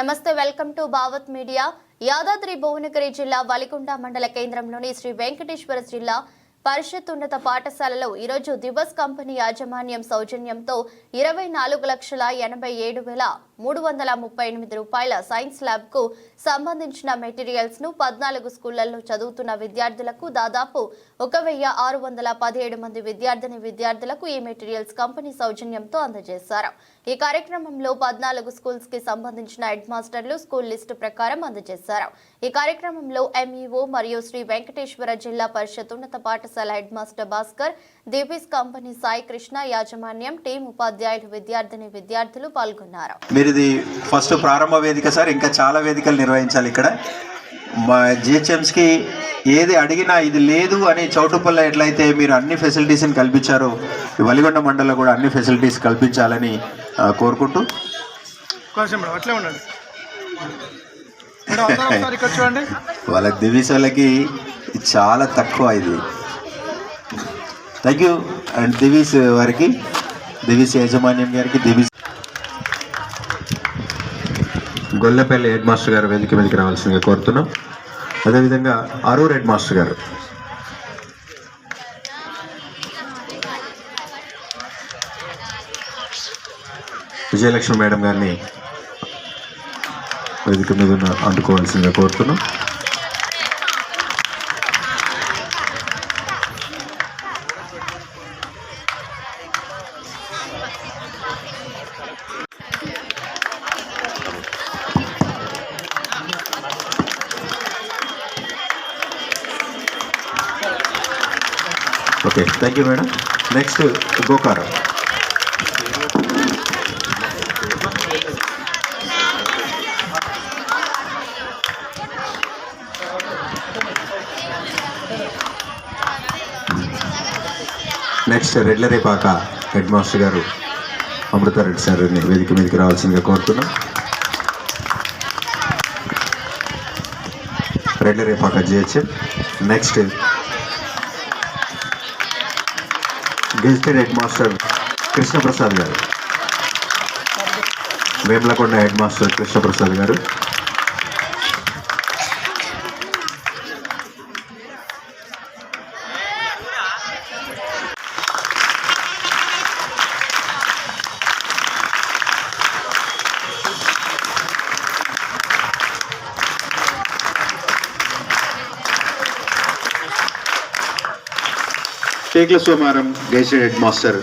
నమస్తే welcome to Bhavath media. Yadadri Bhuvanagiri జిల్లా వలికొండ మండల కేంద్రంలోని శ్రీ వెంకటేశ్వర జిల్లా పరిషత్ ఉన్నత పాఠశాలలో ఈరోజు దివస్ కంపెనీ యాజమాన్యం సౌజన్యంతో ఇరవై నాలుగు లక్షల ఎనభై ఏడు వేల మూడు వందల ముప్పై ఎనిమిది రూపాయల సైన్స్ ల్యాబ్కు సంబంధించిన మెటీరియల్స్ను పద్నాలుగు స్కూళ్ళలో చదువుతున్న విద్యార్థులకు దాదాపు ఒక వెయ్యి ఆరు వందల పదిహేడు మంది విద్యార్థిని విద్యార్థులకు ఈ మెటీరియల్స్ కంపెనీ సౌజన్యంతో అందజేశారు. ఈ కార్యక్రమంలో పద్నాలుగు స్కూల్స్కి సంబంధించిన హెడ్ మాస్టర్లు స్కూల్ లిస్టు ప్రకారం అందజేశారు. ఈ కార్యక్రమంలో ఎంఈఓ మరియు శ్రీ వెంకటేశ్వర జిల్లా పరిషత్ ఉన్నత పాఠశాల head master Bhaskar Divi's company Sai Krishna యాజమాన్యం టీం ఉపాధ్యాయులు విద్యార్థిని విద్యార్థులు పాల్గొన్నారు. ఇది ఫస్ట్ ప్రారంభ వేదిక సార్ ఇంకా చాలా వేదికలు నిర్వహించాలి ఇక్కడ. మా జిహెచ్ఎంస్కి ఏది అడిగినా ఇది లేదు అని చౌటుపల్ల ఎట్లయితే మీరు అన్ని ఫెసిలిటీస్ని కల్పించారో వలిగొండ మండలంలో కూడా అన్ని ఫెసిలిటీస్ కల్పించాలని కోరుకుంటూ. అట్లే ఉండండి. వాళ్ళ దివీస్ వాళ్ళకి చాలా తక్కువ ఇది. థ్యాంక్ యూ అండ్ దివీస్ వారికి దివీస్ యాజమాన్యం గారికి దివీస్ గొల్లపల్లి హెడ్ మాస్టర్ గారు వేదిక మీదకి రావాల్సిందిగా కోరుతున్నాం. అదేవిధంగా అరూర్ హెడ్ మాస్టర్ గారు. విజయలక్ష్మి మేడం గారిని వేదిక మీద ఉన్న అందుకోవాల్సిందిగా కోరుతున్నాం. Okay thank you madam next Gokaram. Next Redlarepaka head master garu Amruthareddy sir వేదిక మీదకి రావాల్సిందిగా కోరుతున్నాం. Redlarepaka GHM. Next gazetted head master Krishnaprasad garu. Vemulakonda head master Krishnaprasad garu. Tekla Somaram gazetted head master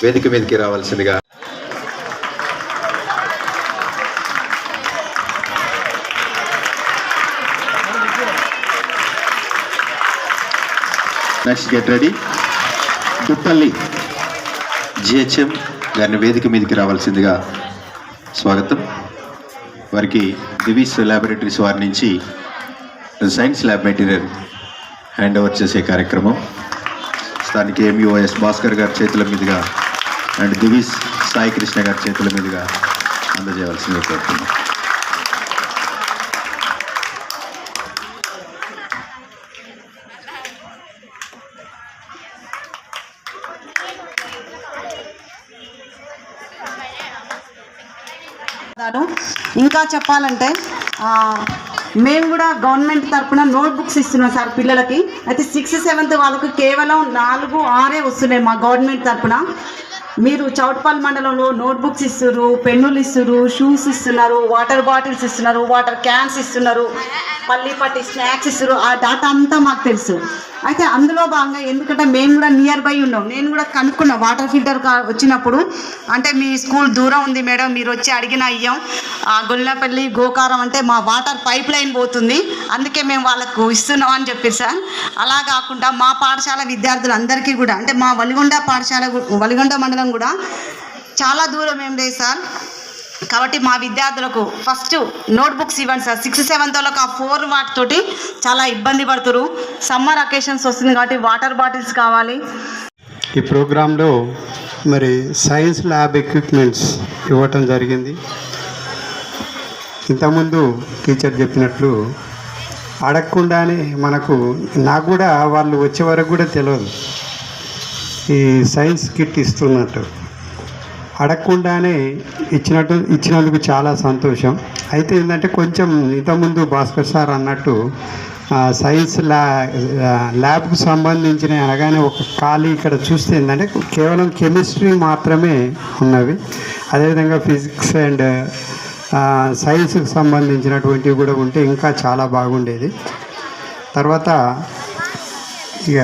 వేదిక మీదకి రావాల్సిందిగా. Next get ready Duppalli GHM గారిని వేదిక మీదకి రావాల్సిందిగా స్వాగతం. వారికి దివీస్ ల్యాబొరేటరీస్ వారి నుంచి science lab material hand over చేసే కార్యక్రమం. స్థానిక ఎంఈఓఎస్ భాస్కర్ గారి చేతుల మీదుగా అండ్ దివిస్ సాయి కృష్ణ గారి చేతుల మీదుగా అందజేయవలసిందిగా కోరుతున్నాం. ఇంకా చెప్పాలంటే మేము కూడా గవర్నమెంట్ తరపున నోట్ బుక్స్ ఇస్తున్నాం సార్ పిల్లలకి. అయితే సిక్స్త్ సెవెంత్ వాళ్ళకు కేవలం నాలుగు ఆరే వస్తున్నాయి మా గవర్నమెంట్ తరపున. మీరు చౌట్పాల్ మండలంలో నోట్ బుక్స్ ఇస్తున్నారు పెన్నులు ఇస్తున్నారు షూస్ ఇస్తున్నారు వాటర్ బాటిల్స్ ఇస్తున్నారు వాటర్ క్యాన్స్ ఇస్తున్నారు పల్లి పట్టి స్నాక్స్ ఇస్తున్నారు ఆ డాటా అంతా మాకు తెలుసు. అయితే అందులో భాగంగా ఎందుకంటే మేము కూడా నియర్ బై ఉన్నాం. నేను కూడా కనుక్కున్నా వాటర్ ఫిల్టర్ కా- వచ్చినప్పుడు. అంటే మీ స్కూల్ దూరం ఉంది మేడం మీరు వచ్చి అడిగిన అయ్యాం ఆ గొల్లపల్లి గోకారం అంటే మా వాటర్ పైప్ లైన్ పోతుంది. అందుకే మేము వాళ్ళకు ఇస్తున్నాం అని చెప్పారు సార్. అలా కాకుండా మా పాఠశాల విద్యార్థులందరికీ కూడా అంటే మా వలిగొండ పాఠశాల వలిగొండ మండలం కూడా చాలా దూరం ఏం లేదు సార్. కాబట్టి మా విద్యార్థులకు ఫస్ట్ నోట్బుక్స్ ఇవ్వండి సార్. సిక్స్ సెవెంత్ వాళ్ళకి ఆ ఫోర్ వాటితోటి చాలా ఇబ్బంది పడుతురు. సమ్మర్ అకేషన్స్ వస్తుంది కాబట్టి వాటర్ బాటిల్స్ కావాలి. ఈ ప్రోగ్రాంలో మరి సైన్స్ ల్యాబ్ ఎక్విప్మెంట్స్ ఇవ్వటం జరిగింది. ఇంతకుముందు టీచర్ చెప్పినట్లు అడగకుండానే మనకు నాకు కూడా వాళ్ళు వచ్చే వరకు కూడా తెలియదు ఈ సైన్స్ కిట్ ఇస్తున్నట్టు. అడగకుండానే ఇచ్చినట్టు ఇచ్చినందుకు చాలా సంతోషం. అయితే ఏంటంటే కొంచెం ఇంతకుముందు భాస్కర్ సార్ అన్నట్టు సైన్స్ ల్యా ల్యాబ్కు సంబంధించిన అనగానే ఒక ఖాళీ ఇక్కడ చూస్తే ఏంటంటే కేవలం కెమిస్ట్రీ మాత్రమే ఉన్నవి. అదేవిధంగా ఫిజిక్స్ అండ్ సైన్స్కి సంబంధించినటువంటివి కూడా ఉంటే ఇంకా చాలా బాగుండేది. తర్వాత ఇక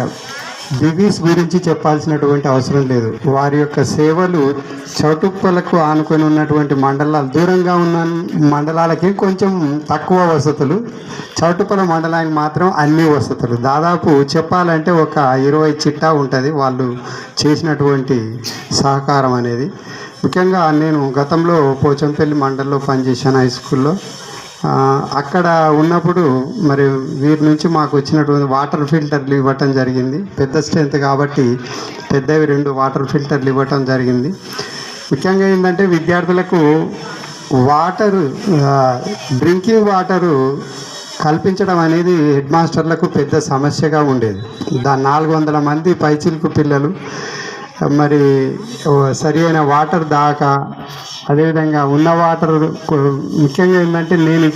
దివీస్ గురించి చెప్పాల్సినటువంటి అవసరం లేదు. వారి యొక్క సేవలు చౌటుప్పలకు ఆనుకొని ఉన్నటువంటి మండలాలు దూరంగా ఉన్న మండలాలకి కొంచెం తక్కువ వసతులు. చౌటుప్పల మండలానికి మాత్రం అన్ని వసతులు. దాదాపు చెప్పాలంటే ఒక ఇరవై చిట్టా ఉంటుంది వాళ్ళు చేసినటువంటి సహకారం అనేది. ముఖ్యంగా నేను గతంలో పోచంపల్లి మండలంలో పనిచేశాను హై స్కూల్లో. అక్కడ ఉన్నప్పుడు మరి వీరి నుంచి మాకు వచ్చినటువంటి వాటర్ ఫిల్టర్లు ఇవ్వటం జరిగింది. పెద్ద స్ట్రెంత్ కాబట్టి పెద్దవి రెండు వాటర్ ఫిల్టర్లు ఇవ్వటం జరిగింది. ముఖ్యంగా ఏంటంటే విద్యార్థులకు వాటరు డ్రింకింగ్ వాటరు కల్పించడం అనేది హెడ్ మాస్టర్లకు పెద్ద సమస్యగా ఉండేది. దా నాలుగు వందల మంది పైచిలుకు పిల్లలు మరి సరి అయిన వాటర్ దాకా అదేవిధంగా ఉన్న వాటర్ ముఖ్యంగా ఏంటంటే నేను